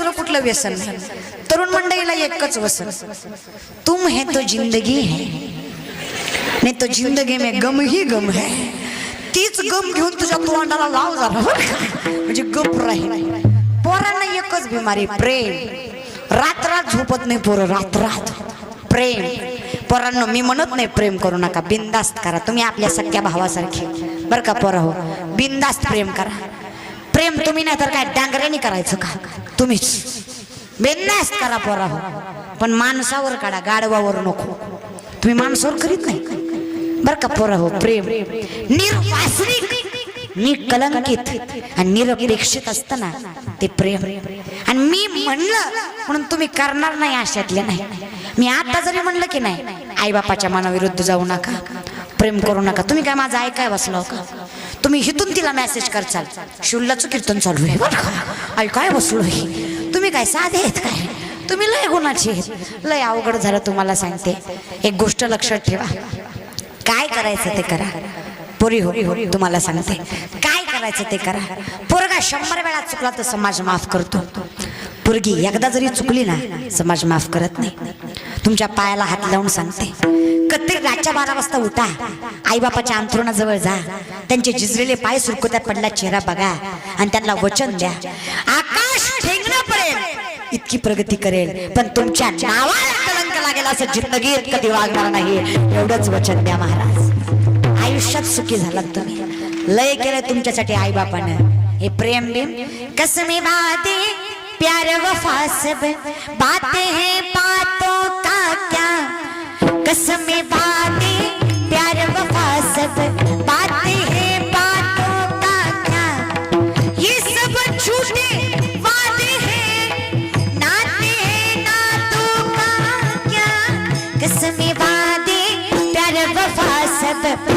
दुसरं कुठलं व्यसन? नाही तरुण मंडळीला एकच वसन. तुम हे तो जिंदगी है. नाही तो जिंदगी मे गम ही गम है. तीच गम घेऊन तुझ्या तोंडाला लाव झाला म्हणजे गप राहील पोरांना एकच बिमारी प्रेम. रात्रात झोपत नाही पोरं रात्रात. प्रेम. पोरांनो मी म्हणत नाही प्रेम करू नका. बिंदास्त करा. तुम्ही आपल्या सख्या भावासारखे. बरं का पोरं हो? बिंदास्त प्रेम करा. प्रेम तुम्ही नाही तर काय डांगऱ्याने करायचं का? तुम्हीच. बेन्नास करा पोरा हो. पण माणसावर काढा गाडवावर नको. तुम्ही माणसावर करीत नाही. बर का पोरा हो प्रेम. निर्वासनिक निकलंकित आणि निरपेक्षित असतं ना ते प्रेम. आणि मी म्हणलं म्हणून तुम्ही करणार नाही आशातले नाही. मी आता जरी म्हणलं की नाही आई बापाच्या मनाविरुद्ध जाऊ नका. प्रेम करू नका. तुम्ही काय माझं ऐकाय बसलो का तुम्ही हिथून तिला मेसेज करचाल. शुल्लाचं कीर्तन चालू आहे. बरं का? ऐकाय बसलो ही तुम्ही काय साधे आहेत काय? तुम्ही लय गुणाची आहेत. लय अवघड झालं तुम्हाला सांगते. एक गोष्ट लक्षात ठेवा. काय करायचं ते करा. पोरी हो तुम्हाला सांगते. काय करायचं ते करा. पोरगा शंभर वेळा चुकला तर समाज माफ करतो. पोरगी एकदा जरी चुकली ना समाज माफ करत नाही. तुमच्या पायाला हात लावून सांगते. कधी रातच्या बारा वाजता उठा. आईबापाच्या अंथरुणाजवळ जा. त्यांचे झिजलेले पाय सुरकुत्यात पडला चेहरा बघा. आणि त्यांना वचन द्या. आकाश ठेंगण्यापर्यंत. इतकी प्रगती करेल. पण तुमच्या नावाला कलंक लागेल असं जिंदगीत कधी वागणार नाही. एवढंच वचन द्या महाराज. आयुष्यात सुखी झालात तुम्ही. लय केलं तुमच्यासाठी आई बापान हे प्रेम बिम कसमे बाते प्यार वफा सब. बातें हैं बातों कसमे बातें, प्यार वफा सब। बातें हैं बातों का क्या ये सब झूठे वादे हैं। नाते हैं नातों का क्या? कसमें वादे प्यार वफा सब।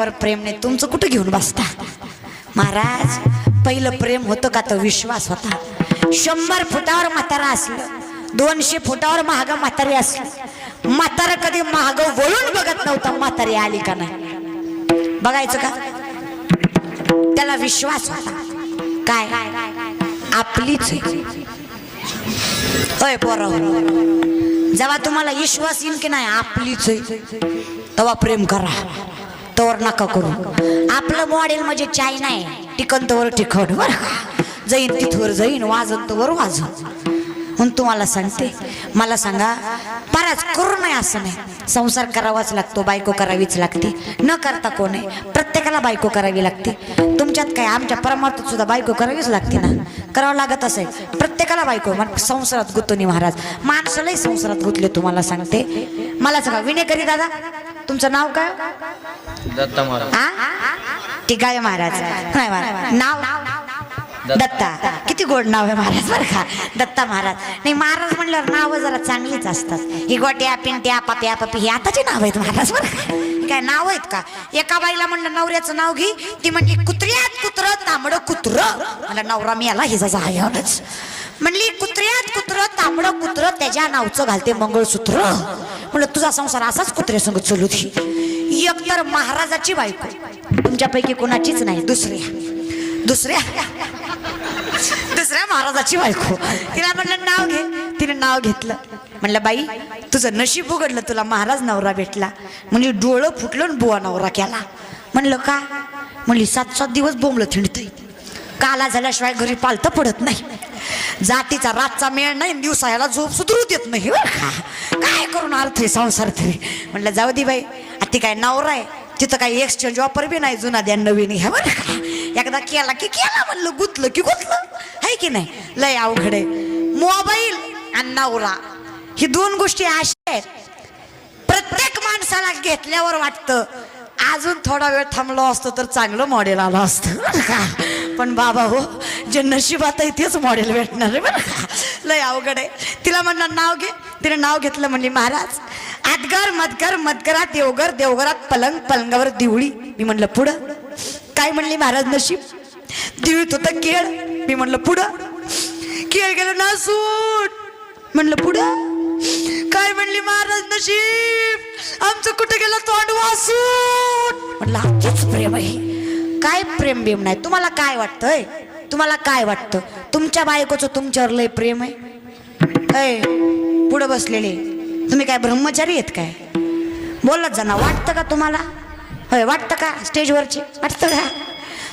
एकामेकावर प्रेम नाही तुमचं कुठं घेऊन बसता? महाराज पहिलं प्रेम होतं का तर विश्वास होता? शंभर फुटावर म्हातारा असलं दोनशे फुटावर महाग म्हातारी असलं. म्हातारा कधी महाग वळून बघत नव्हता म्हातारी आली का नाही. बघायचं का? त्याला विश्वास होता. काय? आपलीच आहे. अय जेव्हा तुम्हाला विश्वास येईल की नाही आपलीच तेव्हा प्रेम करा. तवर नका करू. आपलं मॉडेल म्हणजे चायना आहे. टिकन तवर टिकट बर जाईन तिथवर जाईन वाजन तवर वाजून. म्हणून तुम्हाला सांगते मला सांगा बराच करू नये असं नाही. संसार करावाच लागतो बायको करावीच लागते. न करता कोण आहे? प्रत्येकाला बायको करावी लागते. तुमच्यात काय आमच्या परमार्थात सुद्धा बायको करावीच लागते ना? करावं लागत असेल प्रत्येकाला बायको मग संसारात गुतोनी महाराज. माणसालाही संसारात गुतले तुम्हाला सांगते. मला सांगा विनेकरी दादा तुमचं नाव काय? दत्ता महाराज. हा ठीक आहे महाराज. नाही महाराज नाव? दत्ता. किती गोड नाव आहे महाराज बरं का? दत्ता महाराज. नाही महाराज म्हणल्यावर नावं जरा चांगलीच असतात. ही गोट्या पिंट्या पाप्या पपी ही आताची नाव आहेत महाराज बरं का? काय नाव आहेत का? एका बाईला म्हणलं नवऱ्याचं नाव घे. ती म्हणली कुत्र्यात कुत्र तांबड कुत्र. मला नवरा मी आला हिचा जायच म्हणली कुत्र्यात कुत्र तांबड कुत्र त्याच्या नावचं घालते मंगळसूत्र. म्हणलं तुझा संसार असाच कुत्र्या संग चलू दे. एकतर महाराजाची बायको. तुमच्यापैकी कोणाचीच नाही दुसऱ्या. दुसऱ्या? दुसऱ्या महाराजाची बायको. तिला म्हणलं नाव घे. तिने नाव घेतलं. म्हणलं बाई तुझं नशीब उघडलं तुला महाराज नवरा भेटला. म्हणजे डोळं फुटलं बुवा नवरा केला. म्हणलं का? म्हणली सात सात दिवस बोंबलं थिंडतय. काला झाल्याशिवाय घरी पालतं पडत नाही. जातीचा रातचा मेळ नाही दिवसा याला झोप सुधरू देत नाही बरं का? काय करून अर्थ आहे संसार तरी? म्हणलं जाऊ दे बाई ती काय नवरा आहे. तिथं काही एक्सचेंज ऑफर बी नाही जुना द्या नवीन ह्या बरं का. एकदा केला की केला म्हणलं गुतलं की गुतलं. आहे की नाही? लय अवघड आहे. मोबाईल आणि नवरा ही दोन गोष्टी अशा आहेत. प्रत्येक माणसाला घेतल्यावर वाटतं अजून थोडा वेळ थांबलो असतो तर चांगलं मॉडेल आलं असतं का. पण बाबा हो जे नशिबात आहे तेच मॉडेल भेटणार आहे बरं का. लय अवघड आहे. तिला म्हणणार नाव घे. तिने नाव घेतलं म्हणली महाराज आदगर मदगर मदगरात देवगर देवघरात पलंग पलंगावर दिवळी. मी म्हणलं पुढं? काय म्हणली महाराज नशीब? दिवळीत होतं केळ मी म्हणलं पुढं? केळ गेलं ना सूट. म्हणलं पुढं? काय म्हणली महाराज नशीब? आमचं कुठे गेलं तोंड वासून म्हणलं आमचंच प्रेम आहे. काय प्रेम बेम नाही? तुम्हाला काय वाटतंय? तुम्हाला काय वाटतं? तुमच्या बायकोचं तुमच्यावर लय प्रेम आहे. पुढं बसलेले. तुम्ही काय ब्रह्मचारी आहेत काय? बोलत जा ना वाटतं का तुम्हाला? होय वाटतं का स्टेजवरचे? वाटतं का?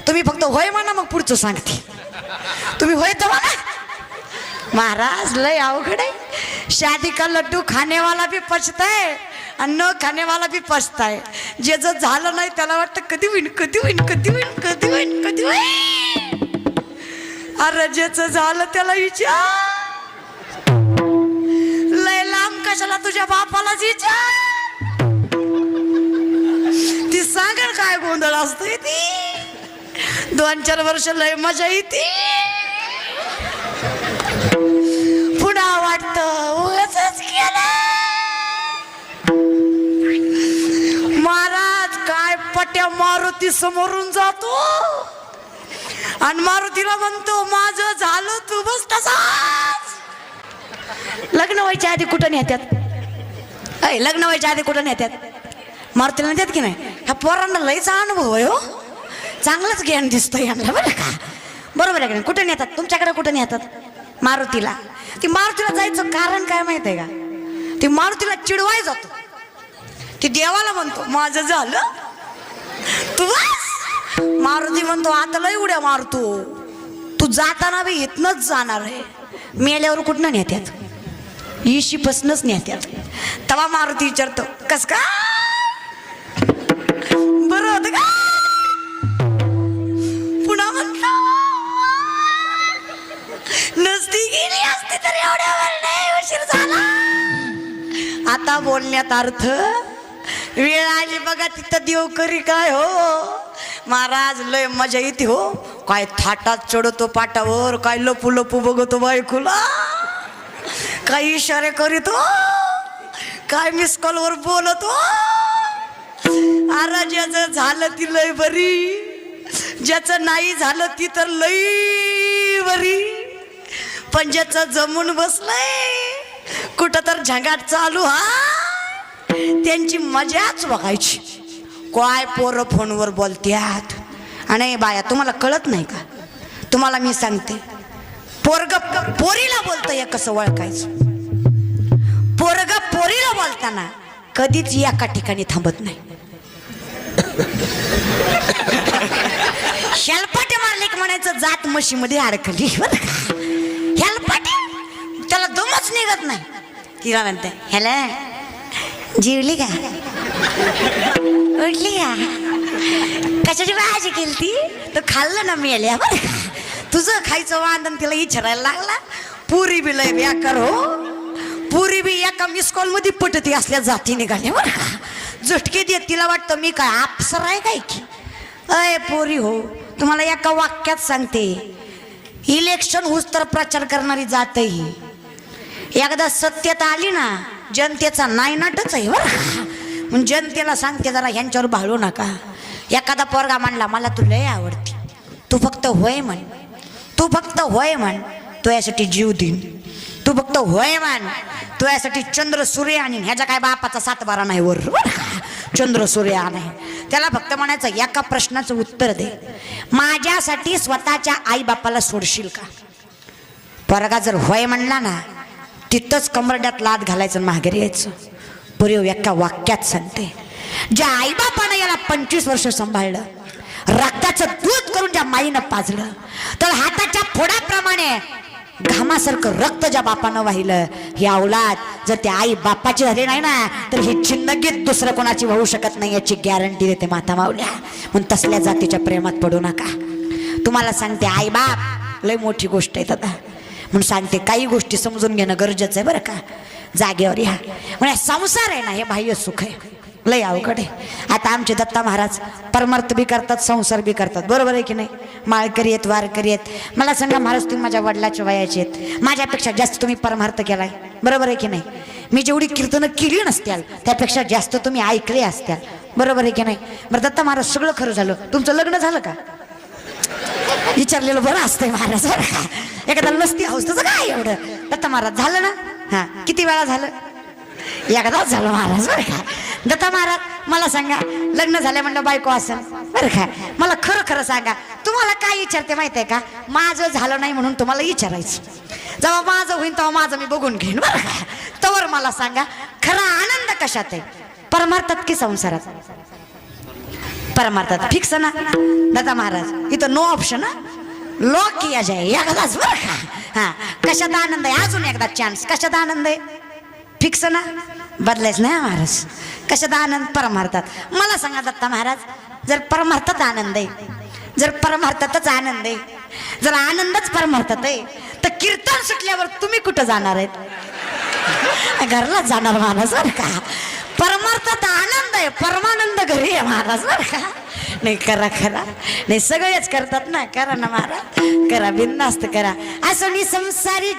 तुम्ही फक्त होय म्हणा मग पुढचं सांगते. तुम्ही होय तर म्हणा महाराज लय अवघड आहे. शादी का लड्डू खाणेवाला बी पचताय आणि न खाने बी पचताय. जे जर झालं नाही त्याला वाटतं कधी होईन कधी होईन कधी होईन कधी होईन कधी होईन. अरे ज्याचं झालं त्याला विचार. कशाला तुझ्या बापालाच विचार ती सांगेल काय गोंधळ असतोय ती? दोन चार वर्ष लय मजा येते. पुन्हा वाटत उगच केलं महाराज काय पट्या मारुती समोरून जातो? आणि मारुतीला म्हणतो माझं झालं तू बस तसा. लग्न व्हायच्या आधी कुठं नेत्यात? अय लग्न व्हायच्या आधी कुठं नेत्यात? मारुतीला नेत्यात की नाही? ह्या पोरांना लईचा अनुभव आहे हो. चांगलंच ज्ञान दिसतं यांना बरं का. बरोबर आहे का नाही? कुठं नेतात? तुमच्याकडे कुठं नेतात? मारुतीला. ती मारुतीला जायचं कारण काय माहीत आहे का? ती मारुतीला चिडवाय जातो. ती देवाला म्हणतो माझं झालं. तू मारुती म्हणतो आता लय उड्या मारतो. तू जाताना बी इथनच जाणार आहे. मेल्यावर कुठनं नेत्यात? इशी पसनच नेत्यात. तवा मारुती विचारतो कस का? बरं का? पुन्हा म्हणतो नसती गेली असती तर एवढ्या नाही उशीर झाला. आता बोलण्यात अर्थ वेळ आली बघा तिथं देव करी काय हो? महाराज लय मजा येते हो. काय थाटात चढतो पाटावर काय लपू लपू बघतो बायकुला. काही इशारे करीत हो. काय मिस कॉलवर बोलतो हो. आरा ज्याचं झालं ती लय बरी. ज्याचं नाही झालं ती तर लई बरी. पण ज्याचं जमून बसलंय कुठं तर झंगाट चालू हा. त्यांची मजाच बघायची. काय पोरं फोनवर बोलत्यात. आणि बाया तुम्हाला कळत नाही का? तुम्हाला मी सांगते. पोरग पोरीला बोलतंय कसं ओळखायचं? पोरग पोरीला बोलताना कधीच एका ठिकाणी थांबत नाही. हेलपाटे मारले की म्हणायचं जात म्हशीमध्ये अडकली. हेलपाटे? त्याला दमच निघत नाही. तिला म्हणते ह्याला जिवली का? उठली का? कशाची भाजी केली ती तर खाल्लं ना मी आल्या तुझं खायचं वांदन तिला इचारायला लागला. पुरी बी लय बेकार हो. पुरी बी एका मिस कॉलमध्ये पटती असल्या जाती निघाल्या बरं का. झटके देत तिला वाटतं मी काय आपसर आहे काय की? अय पोरी हो तुम्हाला एका वाक्यात सांगते. इलेक्शन होस तर प्रचार करणारी जात ही. एकदा सत्यता आली ना जनतेचा नायनाटच आहे बरं मग जनतेला सांगते जरा ह्यांच्यावर भाळू नका. एखादा पोरगा म्हणला मला तू लय आवडते. तू फक्त होय म्हण. तू फक्त होय म्हण तो यासाठी जीव देईन. तू फक्त होय म्हण तो यासाठी चंद्र सूर्य आणि ह्याचा काय बापाचा सातबारा नाही वर. चंद्र सूर्य नाही त्याला फक्त म्हणायचं एका प्रश्नाचं उत्तर दे. माझ्यासाठी स्वतःच्या आई बापाला सोडशील का? परगा जर होय म्हणला ना तिथंच कमरड्यात लाद घालायचं माघारी यायचं. पुरेव एका वाक्यात सांगते. ज्या आईबापानं याला पंचवीस वर्ष सांभाळलं रक्ताचं दूध करून ज्या माईनं पाजलं. तर हाताच्या फोडाप्रमाणे घामासारखं रक्त ज्या बापानं वाहिलं ही अवलाद जर त्या आई बापाची झाली नाही ना तर ही चिन्नगीत दुसरं कोणाची होऊ शकत नाही याची गॅरंटी देते माता मावल्या म्हणून तसल्या जातीच्या प्रेमात पडू नका. तुम्हाला सांगते आई बाप लय मोठी गोष्ट आहे दादा. म्हणून सांगते काही गोष्टी समजून घेणं गरजेचं आहे बरं का. जागेवर या. म्हणजे संसार आहे ना हे बाह्य सुख आहे. लय अवघड आहे. आता आमचे दत्ता महाराज परमार्थ बी करतात संसार बी करतात. बरोबर आहे की नाही? माळकरी आहेत वारकरी आहेत. मला सांगा महाराज तुम्ही माझ्या वडिलाच्या वयाचे आहेत. माझ्यापेक्षा जास्त तुम्ही परमार्थ केलाय. बरोबर आहे की नाही? मी जेवढी कीर्तनं केली नसत्याल त्यापेक्षा जास्त तुम्ही ऐकले असत्याल. बरोबर आहे की नाही? बरं दत्ता महाराज सगळं खरं झालं. तुमचं लग्न झालं का? विचारलेलं बरं असतंय महाराज बरं का? एखादा नसती हौस तसं काय एवढं? दत्ता महाराज झालं ना? हा किती वेळा झालं? एकदाच झालं महाराज बरं का? दत्ता महाराज मला सांगा लग्न झालं म्हणलं बायको असेल बरं का? मला खरं खरं सांगा तुम्हाला काय विचारते माहिती आहे का? माझं झालं नाही म्हणून तुम्हाला विचारायचं. जेव्हा माझं होईल तेव्हा माझं मी बघून घेईन बरं का? तवर मला सांगा खरा आनंद कशात आहे? परमार्थात की संसारात? परमार्थात. फिक्स ना? दादा महाराज इथं नो ऑप्शन लॉक किया जाय एकदाच बरं का? हा. कशात आनंद आहे? अजून एकदा चान्स कशात आनंद आहे? फिक्स ना? बदलायच नाही महाराज. कशात आनंद? परमार्थात. मला सांगा दत्ता महाराज जर परमार्थात आनंद आहे जर परमार्थातच आनंद आहे जर आनंदच परमार्थात आहे तर कीर्तन सुटल्यावर तुम्ही कुठं जाणार आहेत? घरलाच जाणार महाराज बरं का? परमार्थात आनंद आहे परमानंद घरी आहे महाराज बरं का? नाही करा करा. नाही सगळेच करतात ना? करा ना महाराज. करा बिंदास्त करा. असं मी संसारी